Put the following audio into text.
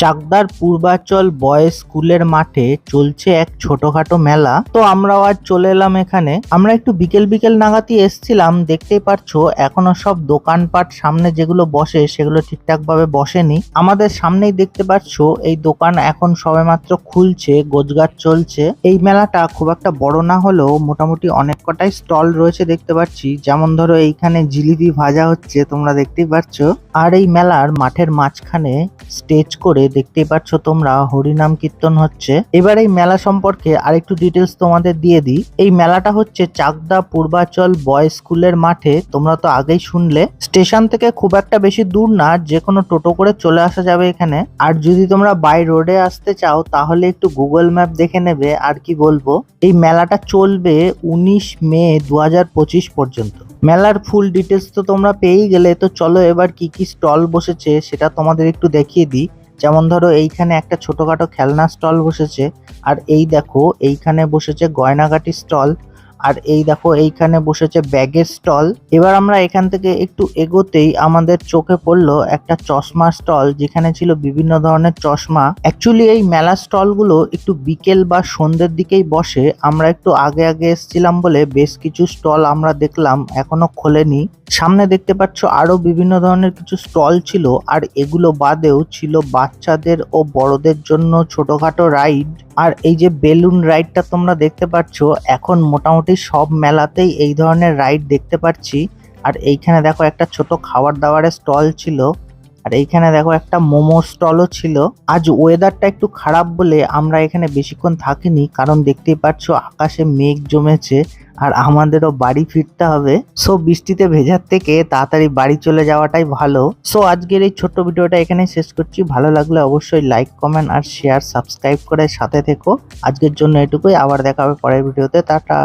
চাকদার Purbachal boys স্কুলের মাঠে চলছে এক ছোটখাটো মেলা। তো আমরাও আজ চলে এলাম এখানে। আমরা একটু বিকেল বিকেল নাগাতি এসছিলাম, দেখতেই পারছ, এখনও সব দোকানপাট সামনে যেগুলো বসে সেগুলো ঠিকঠাক ভাবে বসেনি। আমাদের সামনেই দেখতে পাচ্ছো, এই দোকান এখন সবেমাত্র খুলছে গোজগাছ চলছে। এই মেলাটা খুব একটা বড় না হলেও মোটামুটি অনেক কটাই স্টল রয়েছে দেখতে পাচ্ছি। যেমন ধরো এইখানে জিলিপি ভাজা হচ্ছে, তোমরা দেখতেই পাচ্ছো। আর এই মেলার মাঠের মাঝখানে স্টেজ করে দেখতেই পাচ্ছ তোমরা, হরিনাম কীর্তন হচ্ছে। এবার এই মেলা সম্পর্কে আরেকটু ডিটেলস তোমাদের দিয়ে দিই। এই মেলাটা হচ্ছে চাকদা পূর্বাচল বয়েজ স্কুলের মাঠে, তোমরা তো আগেই শুনলে। স্টেশন থেকে খুব একটা বেশি দূর না যে কোনো টোটো করে চলে আসা যাবে এখানে। আর যদি তোমরা বাই রোডে আসতে চাও, তাহলে একটু গুগল ম্যাপ দেখে নেবে, আর কি বলব। এই মেলাটা চলবে উনিশ মে দু হাজার পঁচিশ পর্যন্ত। মেলার ফুল ডিটেলস তো তোমরা পেয়েই গেলে, তো চলো এবার কি কি স্টল বসেছে, সেটা তোমাদের একটু দেখিয়ে দিই। যেমন ধরো এইখানে একটা ছোটখাটো খেলনা স্টল বসেছে, আর এই দেখো এইখানে বসেছে গয়নাগাটি স্টল আর এই দেখো, এইখানে বসেছে ব্যাগের স্টল। এবার আমরা এখান থেকে একটু এগোতেই আমাদের চোখে পড়ল একটা চশমা স্টল, যেখানে ছিল বিভিন্ন ধরনের চশমা। অ্যাকচুয়ালি এই মেলা স্টলগুলো একটু বিকেল বা সন্ধ্যের দিকেই বসে। আমরা একটু আগে আগে এসেছিলাম বলে বেশ কিছু স্টল আমরা দেখলাম, এখনও খোলেনি। সামনে দেখতে পাচ্ছ আরও বিভিন্ন ধরনের কিছু স্টল ছিল, আর এগুলো বাদেও ছিল বাচ্চাদের ও বড়দের জন্য ছোটখাটো রাইড। আর এই যে বেলুন রাইডটা তোমরা দেখতে পাচ্ছ, এখন মোটামুটি সব মেলাতেই এই ধরনের রাইড দেখতে পাচ্ছি আর এইখানে দেখো একটা ছোট খাবার দাবারের স্টল ছিল। আর এইখানে দেখো একটা মোমো স্টলও ছিল। আজ ওয়েদারটা একটু খারাপ বলে আমরা এখানে বেশিক্ষণ থাকিনি, কারণ দেখতেই পাচ্ছ আকাশে মেঘ জমেছে আর আমাদেরও বাড়ি ফিরতে হবে। সো বৃষ্টিতে ভেজার থেকে তাড়াতাড়ি বাড়ি চলে যাওয়াটাই ভালো। সো আজকের এই ছোট্ট ভিডিওটা এখানে শেষ করছি। ভালো লাগলে অবশ্যই লাইক কমেন্ট আর শেয়ার সাবস্ক্রাইব করে সাথে থেকো। আজকের জন্য এটুকুই। আবার দেখা হবে পরের ভিডিওতে। টাটা।